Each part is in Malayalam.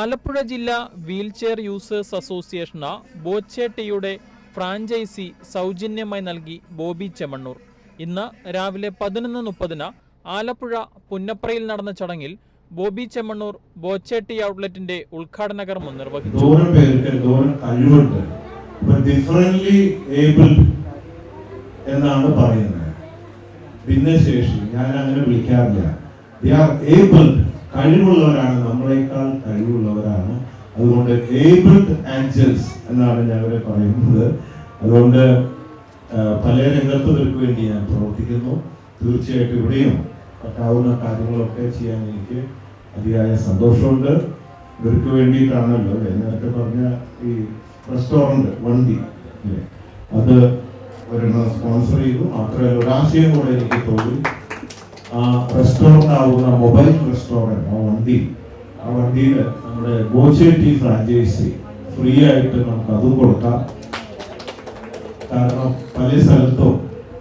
ആലപ്പുഴ ജില്ലാ വീൽചെയർ യൂസേഴ്സ് അസോസിയേഷന് ബോച്ചേട്ടിയുടെ ഫ്രാഞ്ചൈസി സൗജന്യമായി നൽകി ബോബി ചെമ്മണ്ണൂർ. ഇന്ന് രാവിലെ പതിനൊന്ന് മുപ്പതിന് ആലപ്പുഴ പുന്നപ്രയിൽ നടന്ന ചടങ്ങിൽ ബോബി ചെമ്മണ്ണൂർ ബോച്ചേട്ടി ഔട്ട്ലെറ്റിന്റെ ഉദ്ഘാടന കർമ്മം നിർവഹിച്ചു. എന്നാണ് പറയുന്നത്. ഭിന്നശേഷി. ഞാൻ അങ്ങനെ വിളിക്കാറില്ല. ദേ ആർ ഏബിൾഡ് കഴിവുള്ളവരാണ്. നമ്മളെക്കാൾ കഴിവുള്ളവരാണ്. അതുകൊണ്ട് ഏബിൾഡ് ആഞ്ചൽസ് എന്നാണ് ഞാൻ അവരെ പറയുന്നത്. അതുകൊണ്ട് പല രംഗത്തവർക്ക് വേണ്ടി ഞാൻ പ്രവർത്തിക്കുന്നു. തീർച്ചയായിട്ടും ഇവിടെയും പറ്റാവുന്ന കാര്യങ്ങളൊക്കെ ചെയ്യാൻ എനിക്ക് അതിയായ സന്തോഷമുണ്ട്. ഇവർക്ക് വേണ്ടിയിട്ടാണല്ലോ. നേരത്തെ പറഞ്ഞ ഈ റെസ്റ്റോറന്റ് വണ്ടി അത് ഒരെണ്ണം സ്പോൺസർ ചെയ്തു. മാത്രമല്ല ഒരാശയം കൂടെ എനിക്ക് തോന്നി. ആ റെസ്റ്റോറന്റ് ആവുന്ന മൊബൈൽ റെസ്റ്റോറന്റ് ആ വണ്ടി. ആ വണ്ടിയിൽ നമ്മുടെ ഗോച്ചേറ്റി ഫ്രാഞ്ചൈസി ഫ്രീ ആയിട്ട് നമുക്ക് അതും കൊടുക്കാം. കാരണം പല സ്ഥലത്തും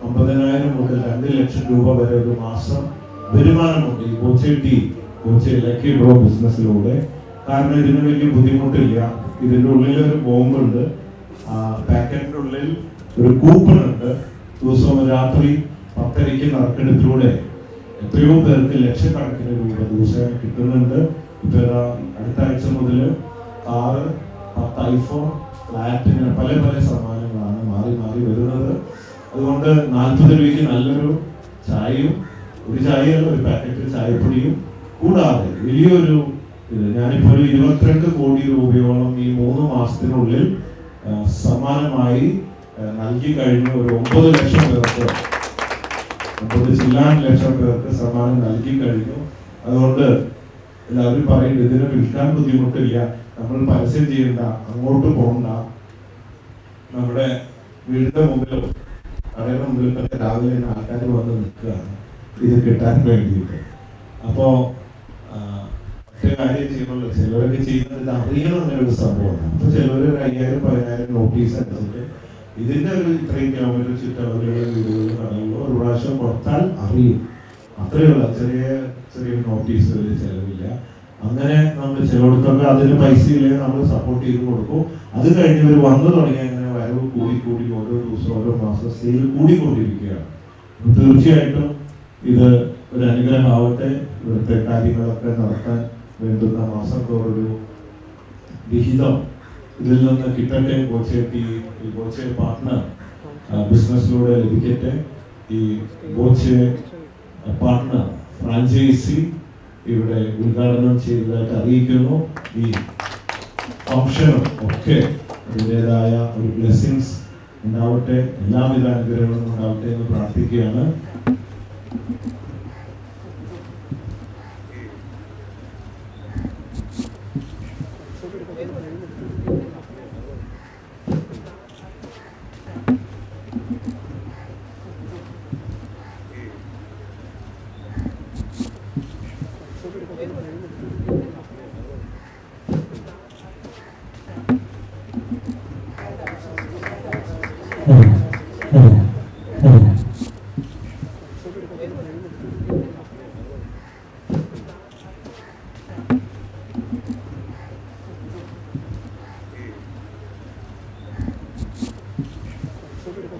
അമ്പതിനായിരം മുതൽ രണ്ട് ലക്ഷം രൂപ വരെ ഒരു മാസം വരുമാനമുണ്ട് ഈ കോച്ചേട്ടി കോച്ചെ ലക്കി ഡ്രോ ബിസിനസ്സിലൂടെ. കാരണം ഇതിന് വലിയ ബുദ്ധിമുട്ടില്ല. ഇതിന്റെ ഉള്ളിൽ ഒരു ബോംബുണ്ട് പാക്കറ്റിന്റെ ഉള്ളിൽ ഒരു കൂപ്പൺ ഉണ്ട് ദിവസവും രാത്രി പത്തരയ്ക്ക് നറുക്കെടുപ്പിലൂടെ എത്രയോ പേർക്ക് ലക്ഷക്കണക്കിന് രൂപ ദിവസം കിട്ടുന്നുണ്ട്. ഇപ്പൊ അടുത്ത ആഴ്ച മുതൽ കാറ് പത്ത് ഐഫോൺ ഫ്ലാറ്റ് ഇങ്ങനെ പല പല സമ്മാനങ്ങളാണ് മാറി മാറി വരുന്നത്. അതുകൊണ്ട് നാൽപ്പത് രൂപയ്ക്ക് നല്ലൊരു ചായയും ഒരു ചായയല്ല ഒരു പാക്കറ്റ് ചായപ്പൊടിയും. കൂടാതെ വലിയൊരു ഇത് ഞാനിപ്പോൾ ഒരു ഇരുപത്തിരണ്ട് കോടി രൂപയോളം ഈ മൂന്ന് മാസത്തിനുള്ളിൽ സമ്മാനമായി നൽകി കഴിഞ്ഞ ഒരു ഒമ്പത് ലക്ഷം പേർക്ക് ഒമ്പത് ചില്ലാൻ ലക്ഷം പേർക്ക് സമ്മാനം നൽകി കഴിഞ്ഞു. അതുകൊണ്ട് എല്ലാവരും പറയുന്നത് ഇതിനെ വിൽക്കാൻ ബുദ്ധിമുട്ടില്ല. നമ്മൾ പരസ്യം ചെയ്യണ്ട അങ്ങോട്ട് പോകണ്ട. നമ്മുടെ വീടിന്റെ മുമ്പിലും കടയുടെ മുമ്പിലൊക്കെ രാവിലെ തന്നെ ആൾക്കാർ വന്ന് നിൽക്കുകയാണ്. ഇത് കിട്ടാൻ വേണ്ടിയിട്ട്. അപ്പോ ആ, ഒറ്റ കാര്യം ചെയ്യുന്നുള്ളൂ ചിലവരൊക്കെ ചെയ്യുന്നത് അറിയണം എന്നൊരു സംഭവമാണ്. അപ്പൊ ചിലവർ ഒരു അയ്യായിരം പതിനായിരം നോട്ടീസ് അടിച്ചിട്ട് ഇതിന്റെ ഒരു ഇത്രയും കിലോമീറ്റർ ചുറ്റവരുടെ വീടുകളിൽ കാണുമ്പോൾ ഒരു പ്രാവശ്യം കൊടുത്താൽ അറിയും. അത്രയുള്ള ചെറിയ ചെറിയ നോട്ടീസ് വലിയ ചെലവില്ല. അങ്ങനെ നമ്മൾ ചിലയിടത്തൊക്കെ അതിന് പൈസ ഇല്ലെങ്കിൽ നമ്മൾ സപ്പോർട്ട് ചെയ്ത് കൊടുക്കും. അത് കഴിഞ്ഞ് ഇവർ വന്നു തുടങ്ങിയ അങ്ങനെ വരവ് കൂടി കൂടി ഓരോ ദിവസം ഓരോ മാസം സെയിൽ കൂടിക്കൊണ്ടിരിക്കുകയാണ് തീർച്ചയായിട്ടും ഇത് ഒരു അനുഗ്രഹമാവട്ടെ. ഇവിടുത്തെ കാര്യങ്ങളൊക്കെ നടത്താൻ വേണ്ടുന്ന മാസം തോറൊരു വിഹിതം ഇതിൽ നിന്ന് കിട്ടട്ടെ ബോച്ചേട്ടി ഈ പാർട്ട്ണർ ബിസിനസ്സിലൂടെ ലഭിക്കട്ടെ. ഈ ബോച്ചെ പാർട്ട്ണർ ഫ്രാഞ്ചൈസി ഇവിടെ ഉദ്ഘാടനം ചെയ്തതായിട്ട് അറിയിക്കുന്നു. ഈ ഫംഗ്ഷനും ഒക്കെ അതിന്റെതായ ഒരു ബ്ലെസ്സിങ്സ് ഉണ്ടാവട്ടെ എല്ലാവിധ അനുഗ്രഹങ്ങളും ഉണ്ടാവട്ടെ എന്ന് പ്രാർത്ഥിക്കുകയാണ്.